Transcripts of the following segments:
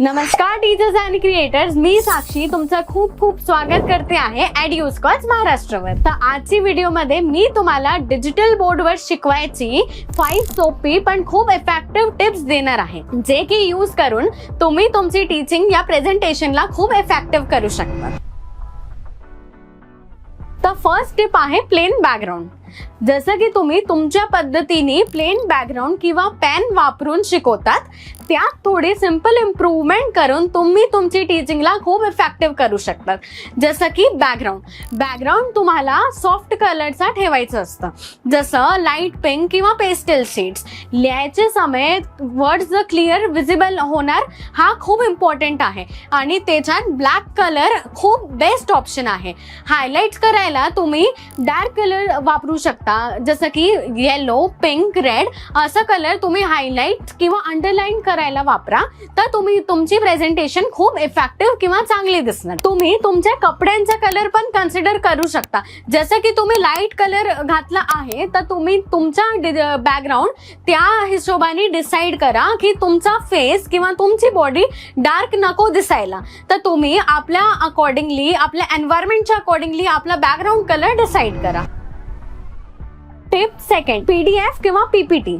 नमस्कार teachers and creators मी साक्षी तुमचं खूप खूप स्वागत करते आहे ॲड युस्कॉच महाराष्ट्रवर. तर आजची व्हिडिओमध्ये मी तुम्हाला डिजिटल बोर्डवर शिकवायची फाईव्ह सोपी पण खूप इफेक्टिव्ह टिप्स देणार आहे. जे की यूज करून तुम्ही तुमची टीचिंग या प्रेझेंटेशनला खूप इफेक्टिव्ह करू शकता. तर फर्स्ट टिप आहे प्लेन बॅकग्राऊंड जसं की तुम्ही तुमच्या पद्धतीने प्लेन बॅकग्राऊंड किंवा पेन वापरून शिकवतात त्यात थोडी सिंपल इम्प्रूव्हमेंट करून तुम्ही तुमची टीचिंगला खूप इफेक्टिव्ह करू शकतात. जसं की बॅकग्राऊंड बॅकग्राऊंड तुम्हाला सॉफ्ट कलरचा ठेवायचं असतं. जसं लाइट पिंक किंवा पेस्टल शेड्स लिहायचे समय वर्ड्स क्लिअर विजिबल होणार हा खूप इम्पॉर्टंट आहे. आणि त्याच्यात ब्लॅक कलर खूप बेस्ट ऑप्शन आहे. हायलाईट करायला तुम्ही डार्क कलर वापरू शकता. जसं की येलो पिंक रेड असं कलर तुम्ही हायलाईट किंवा अंडरलाईन करायला वापरा. तर तुम्ही तुमची प्रेझेंटेशन खूप इफेक्टिव्ह किंवा चांगली दिसणार. तुम्ही तुमच्या कपड्यांचा कलर पण कन्सिडर करू शकता. जसं की तुम्ही लाइट कलर घातला आहे तर तुम्ही तुमचा बॅकग्राऊंड त्या हिशोबाने डिसाईड करा की तुमचा फेस किंवा तुमची बॉडी डार्क नको दिसायला. तर तुम्ही आपल्या अकॉर्डिंगली आपल्या एन्व्हायरमेंटच्या अकॉर्डिंगली आपला बॅकग्राऊंड कलर डिसाईड करा. टिप सेकंड पीडीएफ किंवा पीपीटी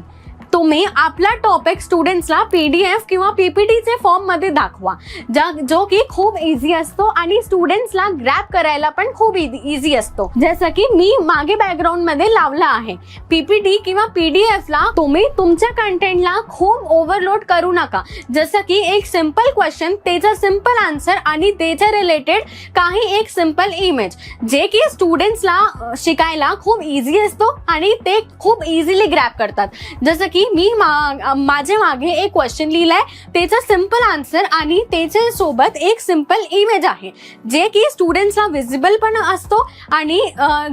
तुम्ही आपला टॉपिक स्टुडंट्सला पी डी एफ किंवा पीपीटीचे टीचे मध्ये दाखवा. ज्या जो की खूप इझी असतो आणि स्टुडंट्सला ग्रॅप करायला पण खूप e-, इझी असतो. जसं की मी मागे बॅकग्राऊंडमध्ये लावला आहे. पीपीटी किंवा पी डी एफला तुम्ही तुमच्या कंटेंटला खूप ओव्हरलोड करू नका. जसं की एक सिंपल क्वेश्चन त्याचा सिंपल आन्सर आणि त्याच्या रिलेटेड काही एक सिंपल इमेज जे की स्टुडंट्सला शिकायला खूप इझी असतो आणि ते खूप इझिली ग्रॅप करतात. जसं की की मी मा माझे मागे एक क्वेश्चन लिहिलाय त्याचा सिंपल आन्सर आणि त्याच्या सोबत एक सिंपल इमेज आहे. जे की स्टुडंट्सला विजिबल पण असतो आणि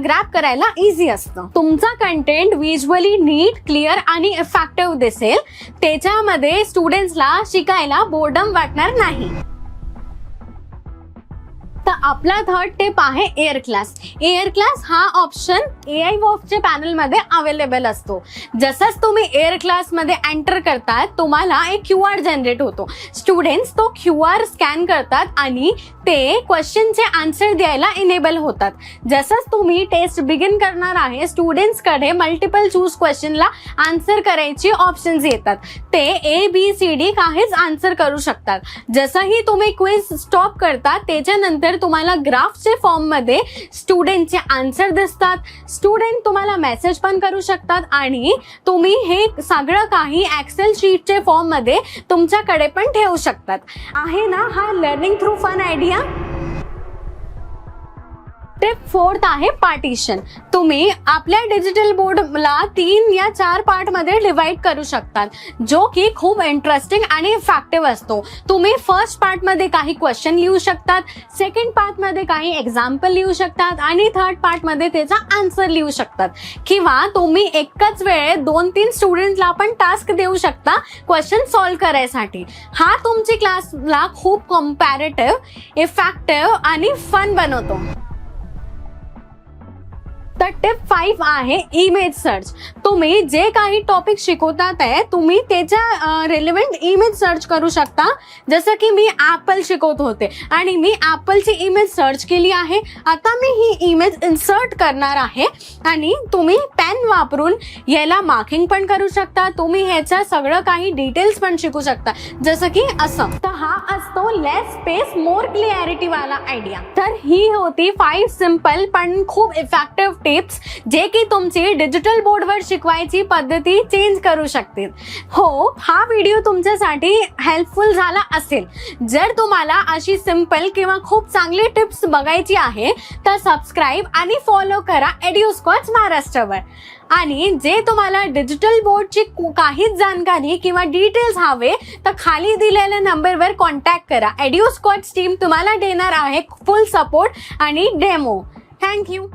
ग्रॅप करायला इझी असतं. तुमचा कंटेंट विज्युअली नीट क्लिअर आणि इफेक्टिव्ह दिसेल. त्याच्यामध्ये स्टुडंट्सला शिकायला बोर्डम वाटणार नाही. तर आपला थर्ड टेप आहे एअर क्लास एअर क्लास हा ऑप्शन ए आय वॉफच्या पॅनलमध्ये अवेलेबल असतो. जसंच तुम्ही एअर क्लासमध्ये एंटर करतात तुम्हाला एक क्यू आर जनरेट होतो. स्टुडंट्स तो क्यू आर स्कॅन करतात आणि ते क्वेश्चनचे आन्सर द्यायला इनेबल होतात. जसंच तुम्ही टेस्ट बिगिन करणार आहे स्टुडंट्सकडे मल्टिपल चूज क्वेश्चनला आन्सर करायचे ऑप्शन्स येतात. ते ए बी सी डी काहीच आन्सर करू शकतात. जसंही तुम्ही क्विज स्टॉप करता त्याच्यानंतर तुम्हाला ग्राफचे फॉर्ममध्ये स्टुडंटचे आन्सर दिसतात. स्टुडंट तुम्हाला मेसेज पण करू शकतात आणि तुम्ही हे सगळं काही ॲक्सेल शीटचे फॉर्ममध्ये तुमच्याकडे पण ठेवू शकतात. आहे ना हा learning through fun idea tip fourth आहे पार्टिशन. तुम्ही आपल्या डिजिटल बोर्डला तीन या चार पार्टमध्ये डिवाइड करू शकतात जो की खूप इंटरेस्टिंग आणि इफेक्टिव्ह असतो. तुम्ही फर्स्ट पार्टमध्ये काही क्वेश्चन लिहू शकतात सेकंड पार्टमध्ये काही एक्झाम्पल लिहू शकतात आणि थर्ड पार्टमध्ये त्याचा आन्सर लिहू शकतात. किंवा तुम्ही एकच वेळेत दोन तीन स्टुडंटला पण टास्क देऊ शकता क्वेश्चन सॉल्व्ह करायसाठी. हा तुमची क्लासला खूप कम्पॅरेटिव्ह इफेक्टिव्ह आणि फन बनवतो. तर टिप फाईव्ह आहे इमेज सर्च तुम्ही जे काही टॉपिक शिकवतात आहे तुम्ही त्याच्या रिलेव्हंट इमेज सर्च करू शकता. जसं की मी ॲपल शिकवत होते. आणि मी ॲपलची इमेज सर्च केली आहे. आता मी ही इमेज इन्सर्ट करणार आहे. आणि तुम्ही पेन वापरून याला मार्किंग पण करू शकता. तुम्ही ह्याचं सगळं काही डिटेल्स पण शिकू शकता. जसं की असं. तर हा असतो लेस स्पेस मोर क्लिअरिटी वाला आयडिया तर ही होती फाईव्ह सिंपल पण खूप इफेक्टिव्ह टिप्स जे की तुमची डिजिटल बोर्डवर शिकवायची पद्धती चेंज करू शकतील. हो हा व्हिडिओ तुमच्यासाठी हेल्पफुल झाला असेल. जर तुम्हाला अशी सिंपल किंवा खूप चांगली टिप्स बघायची आहे तर सबस्क्राईब आणि फॉलो करा एडिओस्कॉच महाराष्ट्रवर आणि जे तुम्हाला डिजिटल बोर्डची काहीच जानकारी किंवा डिटेल्स हवे तर खाली दिलेल्या नंबरवर कॉन्टॅक्ट करा. एडिओस्कॉच टीम तुम्हाला देणार आहे फुल सपोर्ट आणि डेमो थँक्यू